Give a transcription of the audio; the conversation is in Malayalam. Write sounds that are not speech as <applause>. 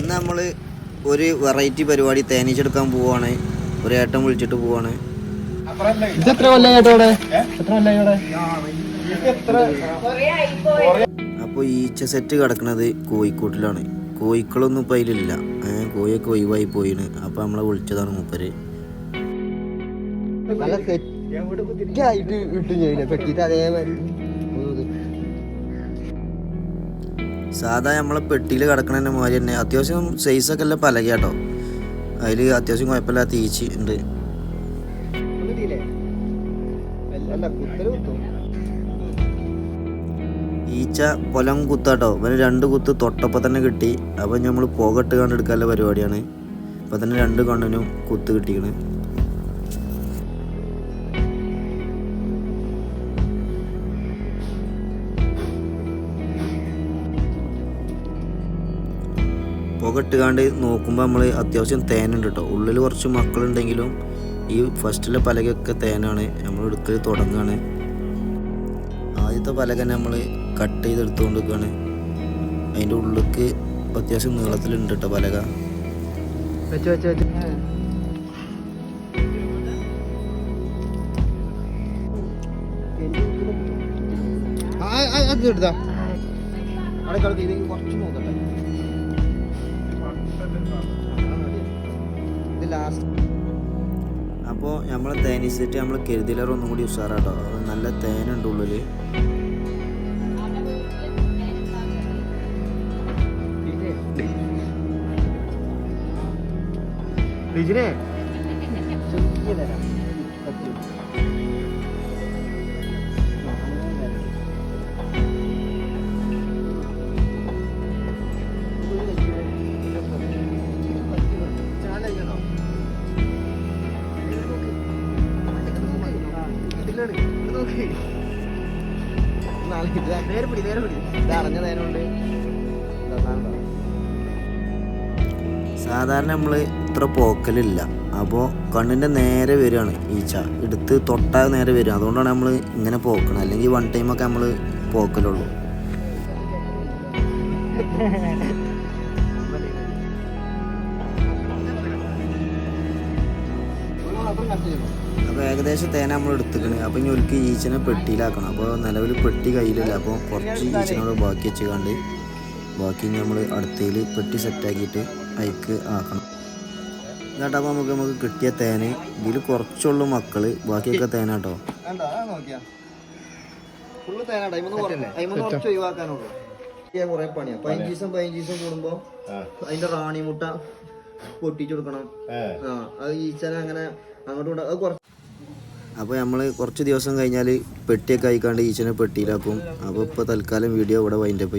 ഇന്ന് നമ്മൾ ഒരു വെറൈറ്റി പരിപാടി തേനീച്ചെടുക്കാൻ പോവാണ്. ഒരു ഏട്ടൻ വിളിച്ചിട്ട് പോവാണ്. അപ്പൊ കേട്ടോ എത്ര അപ്പോൾ ഈച്ച സെറ്റ് കിടക്കുന്നത് കോഴിക്കോട്ടിലാണ്. കോഴിക്കളൊന്നും ഇപ്പം അതിലില്ല. ഏഹ് കോഴിയൊക്കെ ഒഴിവായി പോയിന് അപ്പോൾ നമ്മളെ വിളിച്ചതാണ് മൂപ്പര്. നല്ല സെറ്റായിട്ട് പെട്ടിട്ട് അതേമാതിരി സാധാ നമ്മളെ പെട്ടിയിൽ കിടക്കണതിന്റെ മാതിരി തന്നെ. അത്യാവശ്യം സൈസൊക്കെ എല്ലാം പലക കേട്ടോ അതിൽ അത്യാവശ്യം കുഴപ്പമില്ലാത്ത ഈച്ച ഉണ്ട്? അല്ല. ഈച്ച പൊലം കുത്താട്ടോ. ഇവന് രണ്ട് കുത്ത് തൊട്ടപ്പോൾ തന്നെ കിട്ടി. അപ്പം നമ്മൾ പുകട്ട് കണ്ടെടുക്കാനുള്ള പരിപാടിയാണ്. അപ്പം തന്നെ രണ്ട് കണ്ണിനും കുത്ത് കിട്ടിക്കണ്. പുകട്ട് കാണ്ട് നോക്കുമ്പോൾ നമ്മൾ അത്യാവശ്യം തേനുണ്ട് കേട്ടോ ഉള്ളിൽ കുറച്ച് മക്കളുണ്ടെങ്കിലും ഈ ഫസ്റ്റിലെ പലകയൊക്കെ തേനാണ്. നമ്മൾ എടുക്കൽ തുടങ്ങുകയാണ് ആദ്യത്തെ പലക നമ്മൾ കട്ട് ചെയ്തെടുത്തുകൊണ്ട് നിൽക്കുകയാണ് അതിന്റെ ഉള്ളിലേക്ക് അത്യാവശ്യം നീളത്തിലുണ്ട് കേട്ടോ പലക. അത് എടുത്താ. അവിടെ കളിക്കുന്നത് കുറച്ച് നോക്കട്ടെ. അപ്പോൾ നമ്മൾ തേനീസിട്ട് നമ്മൾ കരുതിലർ ഒന്നും കൂടി ഉഷാറാട്ടോ. അത് നല്ല തേനുണ്ട് ഉള്ളിൽ ഡിജിനെ ചെറിയ <laughs> തരാം. ഇതിലാണ്. ഇത് നോക്കി. നാളെ നേരെ പിടി നേരെ പിടി. ഇത് അറിഞ്ഞ നേരം കൊണ്ട്. സാധാരണ നമ്മൾ ഇത്ര പോക്കലില്ല. അപ്പോൾ കണ്ണിന്റെ നേരെ വരികയാണ് ഈച്ച എടുത്ത് തൊട്ടാൽ നേരെ വരും അതുകൊണ്ടാണ് നമ്മൾ ഇങ്ങനെ പോക്കണം അല്ലെങ്കിൽ വൺ ടൈമൊക്കെ നമ്മൾ പോക്കലുള്ളൂ. അപ്പോൾ ഏകദേശം തേന നമ്മൾ എടുത്തിക്കണ്. അപ്പോൾ ഇനി ഒരിക്കൽ ഈച്ചനെ പെട്ടിയിലാക്കണം. അപ്പോൾ നിലവിൽ പെട്ടി കയ്യിലില്ല. അപ്പോൾ കുറച്ച് ഈച്ചനോട് ബാക്കി വെച്ച് കണ്ട് ബാക്കി നമ്മൾ അടുത്തതിൽ പെട്ടി സെറ്റാക്കിയിട്ട് അയക്ക് ആക്കണം. എന്നിട്ട് അപ്പോൾ നമുക്ക് നമുക്ക് കിട്ടിയ തേന് ഇതിൽ കുറച്ചുള്ളൂ മക്കൾ. ബാക്കിയൊക്കെ തേന കേട്ടോ കുറ-. പതിനഞ്ച് ദിവസം പതിനഞ്ച് ദിവസം കൂടുമ്പോ അതിന്റെ റാണി മുട്ട പൊട്ടിച്ചു കൊടുക്കണം. ആ അത് ഈച്ചനെ അങ്ങനെ അങ്ങോട്ടും അത് കുറച്ച് അപ്പോൾ നമ്മൾ കുറച്ച് ദിവസം കഴിഞ്ഞാൽ പെട്ടിയൊക്കെ അയക്കാണ്ട് ഈച്ചനെ പെട്ടിയിലാക്കും. അപ്പോൾ ഇപ്പോൾ തൽക്കാലം വീഡിയോ ഇവിടെ വൈൻഡപ്പ് ചെയ്യാം.